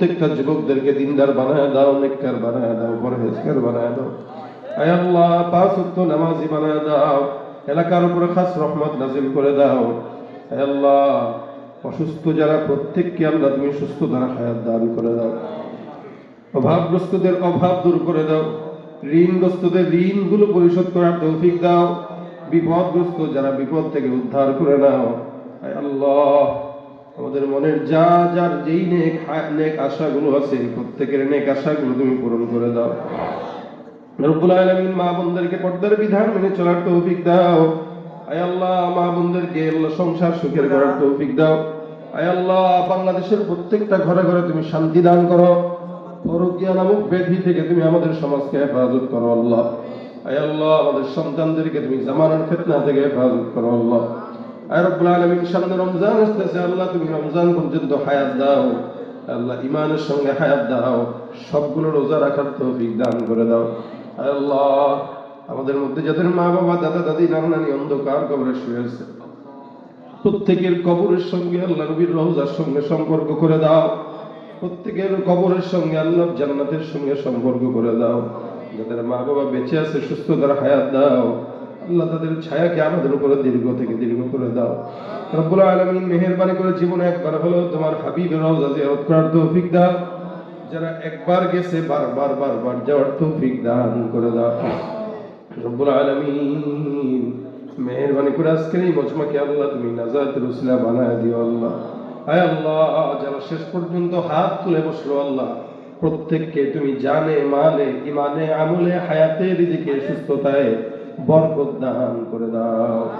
প্রত্যেকটা যুবকদেরকে দিনদার বানায় দাও, নেককার বানায় দাও, পরহেজগার বানায় দাও। আয় আল্লাহ, পাঁচ ওয়াক্ত নামাজি বানায় দাও, এলাকার উপরে খাস রহমত নাজিল করে দাও। আয় আল্লাহ, অসুস্থ যারা, প্রত্যেককে আল্লাহ তুমি সুস্থ দ্বারা হায়াত দান করে দাও। অভাবগ্রস্তদের অভাব দূর করে দাও। ঋণগ্রস্তদের ঋণগুলো পরিশোধ করার তৌফিক দাও। বিপদগ্রস্ত যারা বিপদ থেকে উদ্ধার করে নাও। আয় আল্লাহ আমাদের মনের যা, যার যেই নেক নেক আশাগুলো আছে, প্রত্যেকের নেক আশাগুলো তুমি পূরণ করে দাও। রব্বুল আলামিন মা বোনদেরকে পর্দার বিধান মেনে চলার তৌফিক দাও। আয় আল্লাহ, মা বোনদেরকে আল্লাহ সংসার সুখের করার তৌফিক দাও। আয় আল্লাহ, বাংলাদেশের প্রত্যেকটা ঘরে ঘরে তুমি শান্তি দান করো। পরকীয়া নামক ব্যাধি থেকে তুমি আমাদের সমাজকে হেফাজত করো আল্লাহ। আয় আল্লাহ, আমাদের সন্তানদেরকে তুমি জামানার ফিতনা থেকে হেফাজত করো আল্লাহ। রমজান তুমি রমজান পর্যন্ত হায়াত দাও। করে দাও। আমাদের মধ্যে যাদের মা বাবা দাদা দাদি নানা অন্ধকার কবরে শুয়ে আছে, প্রত্যেকের কবরের সঙ্গে আল্লাহ নবীর রওজার সঙ্গে সম্পর্ক করে দাও। প্রত্যেকের কবরের সঙ্গে আল্লাহ জান্নাতের সঙ্গে সম্পর্ক করে দাও। যাদের মা বাবা বেঁচে আছে সুস্থ তারা হায়াত দাও। আল্লাহ তাদের ছায়াকে আমাদের উপরে দীর্ঘ থেকে দীর্ঘ করে দাও। রব্বুল আলামিন মেহেরবানি করে জীবনে একবার হলো তোমার হাবিবের রওজা জিয়ারত করার তৌফিক দাও। যারা একবার গেছে বারবার বারবার যাওয়ার তৌফিক দান করে দাও। রব্বুল আলামিন মেহেরবানি করে আজকের এই মজমাকে আল্লাহ তুমি নাজাত রুসিলা বানায় দিও আল্লাহ। আয় আল্লাহ যারা শেষ পর্যন্ত হাত তুলে বসল আল্লাহ। প্রত্যেককে তুমি জানে, মালে ইমানে আমলে, হায়াতে, রিজিকে, সুস্থতায় বরকত দান করে দাও।